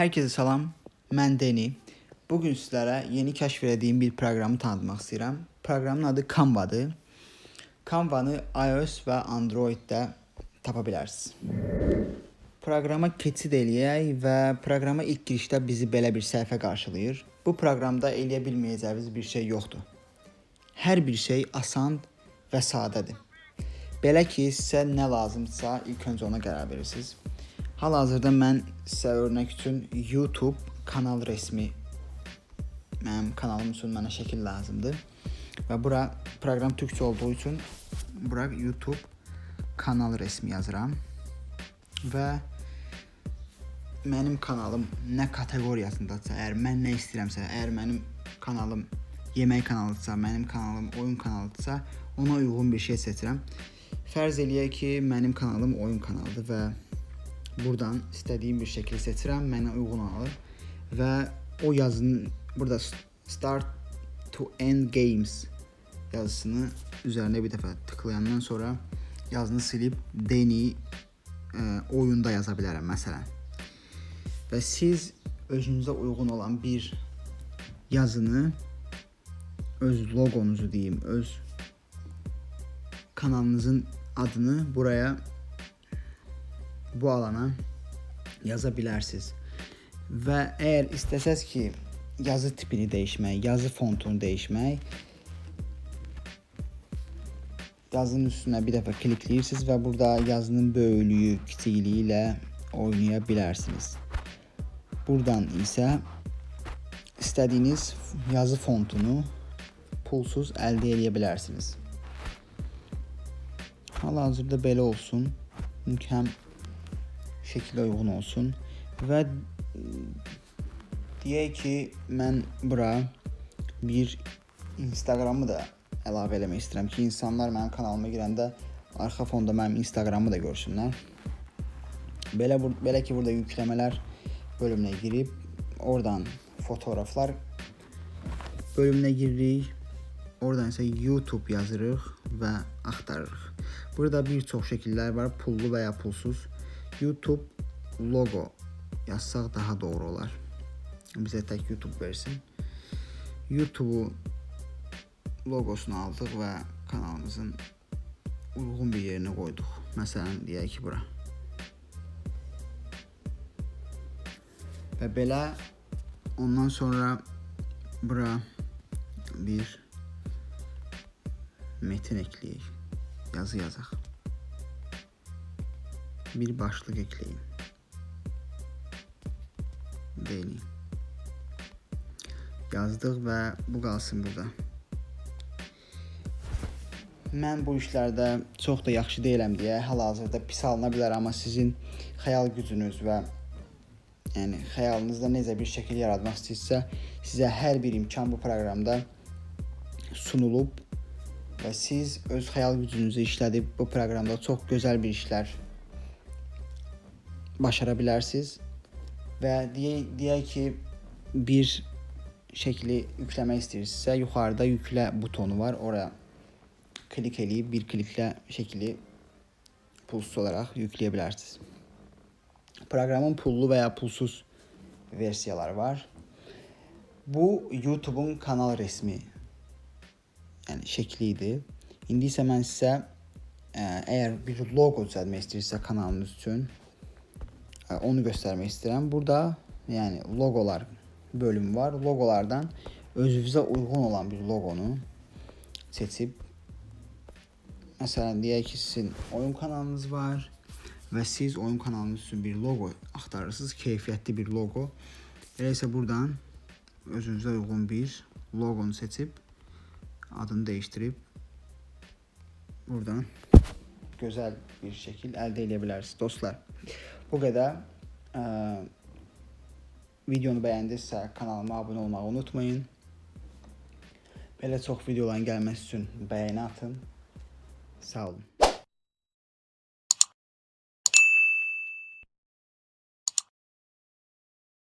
Herkese salam. Mən Deni. Bu gün sizlərə yeni kəşf etdiyim bir proqramı tanıtmaq istəyirəm. Proqramın adı Canva-dır. Canva-nı iOS və Android-də tapa bilərsiniz. Proqrama keçid eləyək və proqrama ilk girişdə bizi belə bir səhifə qarşılayır. Bu proqramda eləyə bir şey yoxdur. Hər bir şey asan və sadədir. Belə ki, sizə nə lazımdırsa, ilk öncə ona qərar verirsiniz. Hal-hazırda mən sizə örnək üçün YouTube kanal resmi mənim kanalım üçün mənə şəkil lazımdır. Və bura proqram türkçə olduğu üçün bura YouTube kanal resmi yazıram. Və mənim kanalım nə kateqoriyasındadır, əgər mən nə istəyirəmsə, əgər mənim kanalım yemək kanalıdırsa, mənim kanalım oyun kanalıdırsa, ona uyğun bir şey seçirəm. Fərz eləyək ki, mənim kanalım oyun kanalıdır və buradan istədiyim bir şəkli seçirəm, mənə uyğun alır və o yazının burada start to end games yazısını üzərinə bir dəfə tıklayandan sonra yazını silib Deni ə, oyunda yaza bilərəm məsələn. Və siz özünüzə uyğun olan bir yazını öz logonuzu deyim, öz kanalınızın adını buraya bu alana yaza bilərsiniz. Və əgər istəsəz ki, yazı tipini dəyişmək, yazı fontunu dəyişmək, yazının üstünə bir dəfə klikləyirsiniz və burada yazının böyüklüyü, kiçikliyi ilə oynaya bilərsiniz. Buradan isə istədiyiniz yazı fontunu pulsuz əldə edə bilərsiniz. Hal-hazırda belə olsun. Həm şəklə uyğun olsun və deyək ki, mən bura bir Instagramı da əlavə eləmək istəyirəm ki, insanlar mənim kanalıma girəndə arxa fonda mənim Instagramı da görsünlər. Belə belə ki, burada yükləmələr bölümünə girib oradan fotoqraflar bölümünə giririk. Oradan isə YouTube yazırıq və axtarırıq. Burada bir çox şəkillər var, pullu və ya pulsuz. YouTube logo yazsaq daha doğru olar. Bizə tək YouTube versin. YouTube logosunu aldıq və kanalımızın uyğun bir yerinə qoyduq. Məsələn, deyək ki, bura. Və belə ondan sonra bura bir metin ekləyək. Yazı yazaq. Bir başlıq ekləyin. Deyilin. Yazdıq və bu qalsın burada. Mən bu işlərdə çox da yaxşı deyiləm deyə hal-hazırda pis alına bilər, amma sizin xəyal gücünüz və yəni xəyalınızda necə bir şəkil yaratmaq istəyirsə, sizə hər bir imkan bu proqramda sunulub və siz öz xəyal gücünüzü işlədib bu proqramda çox gözəl bir işlər başara bilərsiniz və deyək, deyək ki, bir şəkli yükləmək istəyirsinizsə, yuxarıda yüklə butonu var. Ora klik eləyib bir kliklə şəkli pulsuz olaraq yükləyə bilərsiniz. Proqramın pullu və ya pulsuz versiyaları var. Bu YouTube-un kanal resmi yəni şəkli idi. İndi isə mən sizə ə, əgər bir loqo düzəltmək istəyirsə kanalınız üçün onu göstərmək istəyirəm. Burada yəni loqolar bölümü var. Loqolardan özünüzə uyğun olan bir loqonu seçib Məsələn, deyək ki, sizin oyun kanalınız var və siz oyun kanalınız üçün bir loqo axtarırsınız, keyfiyyətli bir loqo. Elə isə buradan özünüzə uyğun bir loqonu seçib adını dəyişdirib buradan gözəl bir şəkil əldə edə bilərsiniz dostlar. Bu qədər. Ə, videonu bəyəndinizsə kanalıma abunə olmağı unutmayın. Belə çox videoların gəlməsi üçün bəyəni atın. Sağ olun.